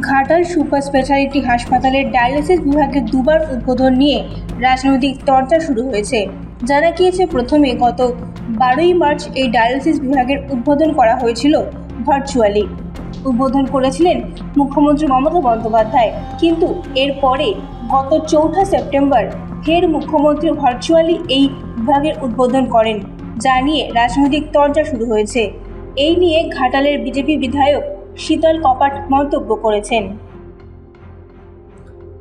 Ghatal super speciality হাসপাতালের dialysis বিভাগের দুবার উদ্বোধন নিয়ে রাজনৈতিক চর্চা শুরু হয়েছে। জানা গিয়েছে প্রথমে গত বারোই মার্চ এই ডায়ালিসিস বিভাগের উদ্বোধন করা হয়েছিল ভার্চুয়ালি। উদ্বোধন করেছিলেন মুখ্যমন্ত্রী মমতা বন্দ্যোপাধ্যায়। কিন্তু এরপরে গত চৌঠা সেপ্টেম্বর ফের মুখ্যমন্ত্রী ভার্চুয়ালি এই বিভাগের উদ্বোধন করেন, যা নিয়ে রাজনৈতিক চর্চা শুরু হয়েছে। এই নিয়ে ঘাটালের বিজেপি বিধায়ক শীতল কপাট মন্তব্য করেছেন।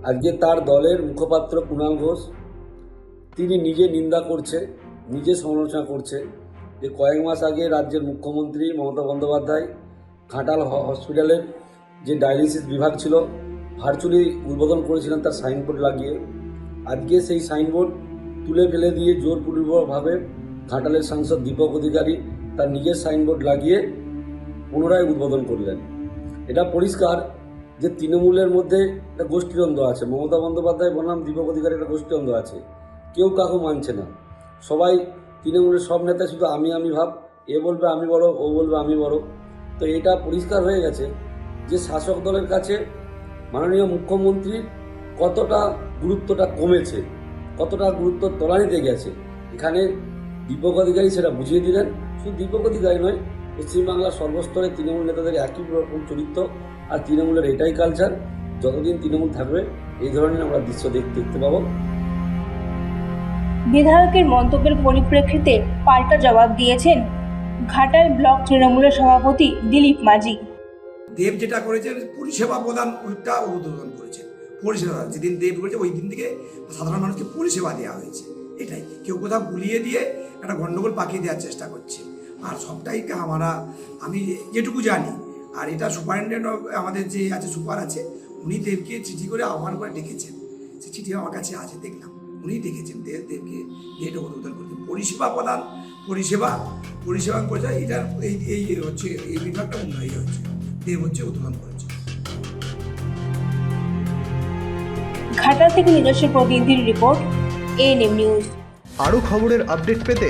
আজকে তার দলের মুখপাত্র কুণাল ঘোষ, তিনি নিজে নিন্দা করছে, নিজে সমালোচনা করছে যে কয়েক মাস আগে রাজ্যের মুখ্যমন্ত্রী মমতা বন্দ্যোপাধ্যায় ঘাটাল হসপিটালের যে ডায়ালিসিস বিভাগ ছিল, ভার্চুয়ালি উদ্বোধন করেছিলেন তার সাইনবোর্ড লাগিয়ে। আজকে সেই সাইনবোর্ড তুলে ফেলে দিয়ে জোরপূর্বকভাবে ঘাটালের সাংসদ দীপক অধিকারী তার নিজের সাইনবোর্ড লাগিয়ে পুনরায় উদ্বোধন করলেন। এটা পরিষ্কার যে তৃণমূলের মধ্যে একটা গোষ্ঠীদ্বন্দ্ব আছে। মমতা বন্দ্যোপাধ্যায় বনাম দীপক অধিকারী একটা গোষ্ঠীদ্বন্দ্ব আছে। কেউ কাকু মানছে না। সবাই তৃণমূলের সব নেতা শুধু আমি আমি ভাব, এ বলবে, আমি বড় ও বলবে, আমি বড় তো এটা পরিষ্কার হয়ে গেছে যে শাসক দলের কাছে মাননীয় মুখ্যমন্ত্রীর কতটা গুরুত্বটা কমেছে, কতটা গুরুত্ব তলানিতে গেছে। এখানে দীপক অধিকারী সেটা বুঝিয়ে দিলেন। শুধু দীপক অধিকারী নয় পশ্চিমবাংলার সর্বস্তরে তৃণমূল নেতাদের একই রকম চরিত্র আর তৃণমূলের এটাই কালচার যতদিন তৃণমূল থাকবে এই ধরনের আমরা দৃশ্য দেখ- দেখতে পাবো। বিধায়কের মন্তব্যের পরিপ্রেক্ষিতে পাল্টা জবাব দিয়েছেন ঘাটাল ব্লক তৃণমূলের সভাপতি দিলীপ মাঝি। দেব যেটা করেছেন পরিষেবা প্রদান ওইটা উদ্বোধন করেছেন পরিষেবা যেদিন দেব করেছে ওই দিন থেকে সাধারণ মানুষকে পরিষেবা দেওয়া হয়েছে। এটাই। কেউ কোথাও গুলিয়ে দিয়ে একটা গন্ডগোল পাকিয়ে দেওয়ার চেষ্টা করছে। আর সবটাই আমরা আমি যেটুকু জানি। আর এটা সুপারিনটেন্ডেন্ট আমাদের যে আছে সুপার আছে উনি দেবকে চিঠি করে আহ্বান করে ডেকেছেন। সে চিঠি আমার কাছে আছে দেখলাম। উনি ডেকেছেন দেব দেবকে ডেট উদ্বোধন করছেন পরিষেবা প্রদান পরিষেবা পরিষেবা করেছে এটার এই এই হচ্ছে এই বিভাগটা উন্নয়ন হচ্ছে। দেব হচ্ছে উদ্বোধন করেছে। ঘাটাল থেকে নিজস্ব প্রতিনিধির রিপোর্ট এএনএম নিউজ। আরও খবরের আপডেট পেতে